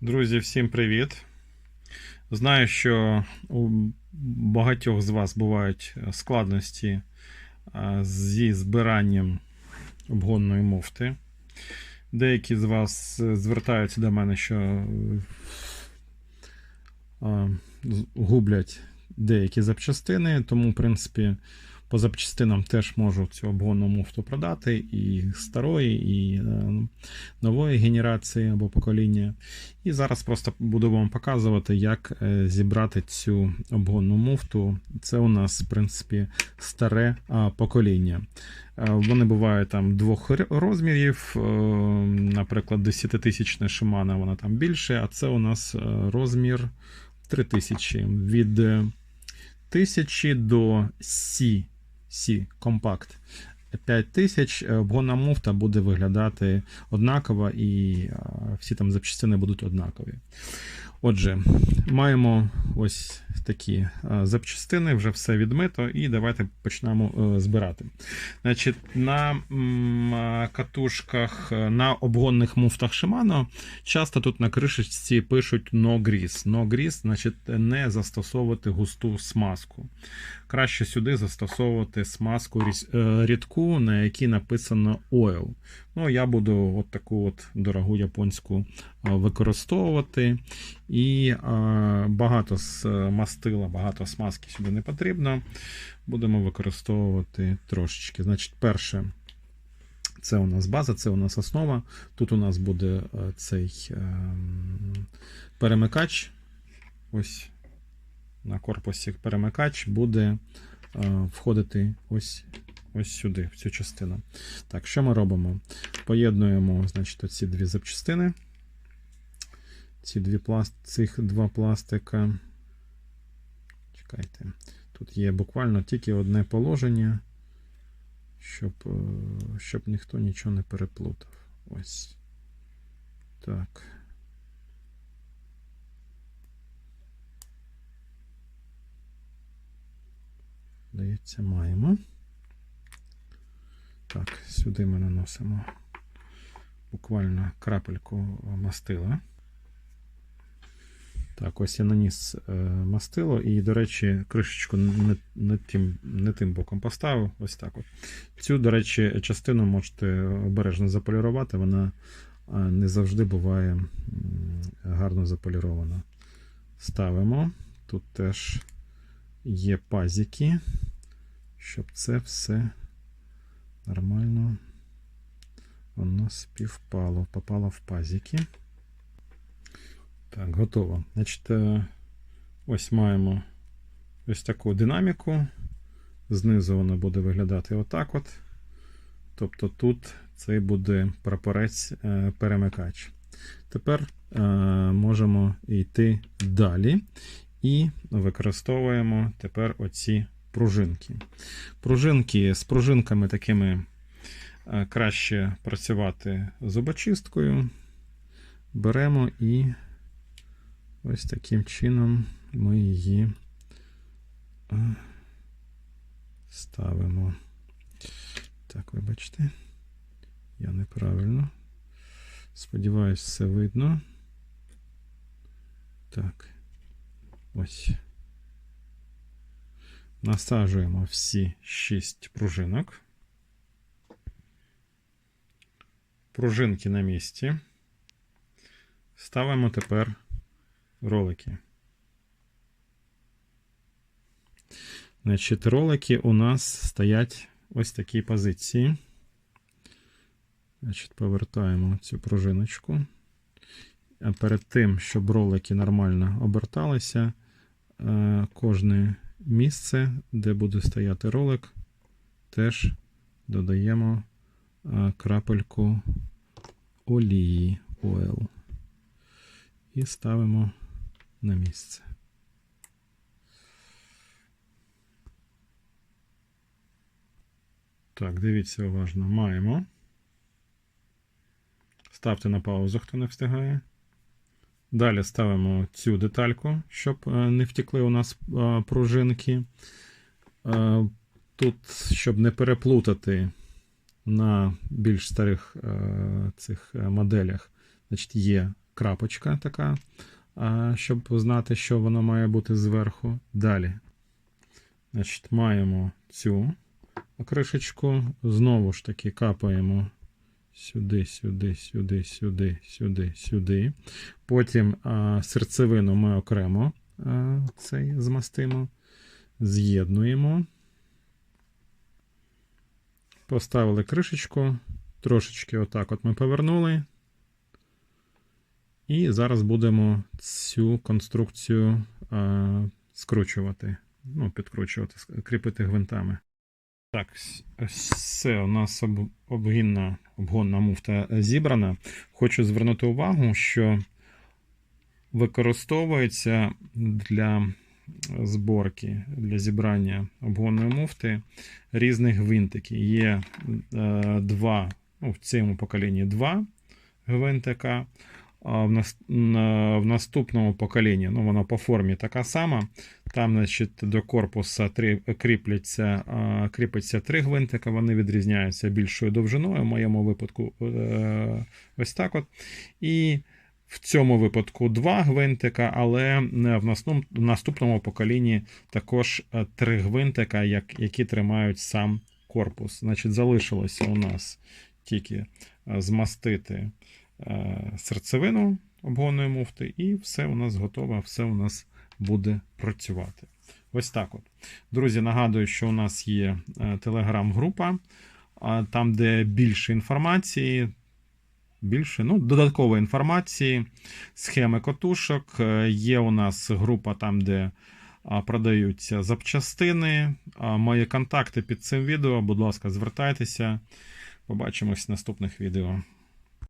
Друзі, всім привіт! Знаю, що у багатьох з вас бувають складності зі збиранням обгонної муфти. Деякі з вас е, звертаються до мене, що е, гублять деякі запчастини, тому, в принципі, по запчастинам теж можу цю обгонну муфту продати і старої, і е, нової генерації або покоління. І зараз просто буду вам показувати, як е, зібрати цю обгонну муфту. Це у нас, в принципі, старе покоління. Е, Вони бувають там двох розмірів. Наприклад, 10-тисячна Shimano, вона там більше, а це у нас розмір 3000. Від е, 1000 до C, C компакт. 5000 е, обгонна муфта буде виглядати однаково, і е, всі там запчастини будуть однакові. Отже, маємо ось такі е, запчастини, вже все відмито, і давайте почнемо е, збирати. Значить, на е, катушках, на обгонних муфтах Shimano часто тут на кришечці пишуть no grease. No grease, значить, не застосовувати густу смазку. Краще сюди застосовувати смазку рідку, на якій написано oil. Ну, я буду от таку от дорогу японську використовувати. І багато з мастила, багато смазки сюди не потрібно. Будемо використовувати трошечки. Значить, перше, це у нас база, це у нас основа. Тут у нас буде е, цей ем, перемикач. Ось на корпусі перемикач буде е, входити ось, ось сюди, в цю частину. Так, що ми робимо? Поєднуємо значить, оці дві запчастини. Ці дві пласт... Цих два пластика. Чекайте. Тут є буквально тільки одне положення, щоб, е, щоб ніхто нічого не переплутав. Ось. Так. Здається, маємо. Так, сюди ми наносимо буквально крапельку мастила. Так, ось я наніс е, мастило, і, до речі, кришечку не, не, тим, не тим боком поставив. Ось так от. Цю, до речі, частину можете обережно заполірувати, вона е, не завжди буває гарно заполірована. Ставимо. Тут теж є пазики, щоб це все нормально воно співпало, попало в пазики. Так, готово. Значить, е, ось маємо ось таку динаміку. Знизу вона буде виглядати отак от. Тобто тут цей буде прапорець е. Тепер е, можемо йти далі і використовуємо тепер оці пружинки. Пружинки з пружинками такими е, краще працювати зубочисткою. Беремо і ось таким чином ми її е, ставимо. Так, вибачте, я неправильно. Сподіваюсь, все видно. Так. Ось. Насаджуємо всі 6 пружинок. Пружинки на місці. Ставимо тепер ролики. Значить, ролики у нас стоять ось в такій позиції. Значить, повертаємо цю пружиночку. А перед тим, щоб ролики нормально оберталися, е, кожне місце, де буде стояти ролик, теж додаємо е, крапельку олії oil і ставимо на місце. Так, дивіться уважно. Маємо. Ставте на паузу, хто не встигає. Далі ставимо цю детальку, щоб е, не втекли у нас е, пружинки. Е, Тут, щоб не переплутати на більш старих цих моделях, значить, є крапочка така, щоб знати, що воно має бути зверху. Далі. Значить, маємо цю кришечку. Знову ж таки капаємо сюди, сюди, сюди, сюди, сюди, сюди. Потім а, серцевину ми окремо а, цей змастимо, з'єднуємо. Поставили кришечку, трошечки отак от ми повернули. І зараз будемо цю конструкцію а, скручувати, ну, підкручувати, кріпити гвинтами. Так, все, у нас об- обгінна, обгонна муфта зібрана. Хочу звернути увагу, що використовується для зборки, для зібрання обгонної муфти різні гвинтики. Є е, два, ну, в цьому поколінні два гвинтика. В, нас, на- в наступному поколінні, ну вона по формі така сама. Там, значить, до корпуса кріпляться, а, три гвинтика, вони відрізняються більшою довжиною, в моєму випадку е, ось так от. І в цьому випадку два гвинтика, але в наступному, в наступному поколінні також е, три гвинтика, як, які тримають сам корпус. Значить, залишилося у нас тільки е, змастити е, серцевину обгонної муфти, і все у нас готово, все у нас буде працювати. Ось так от. Друзі, нагадую, що у нас є е, телеграм-група, там, де більше інформації, більше, ну, додаткової інформації, схеми котушок. Е, Є у нас група там, де продаються запчастини. Мої контакти під цим відео. Будь ласка, звертайтеся. Побачимось в наступних відео.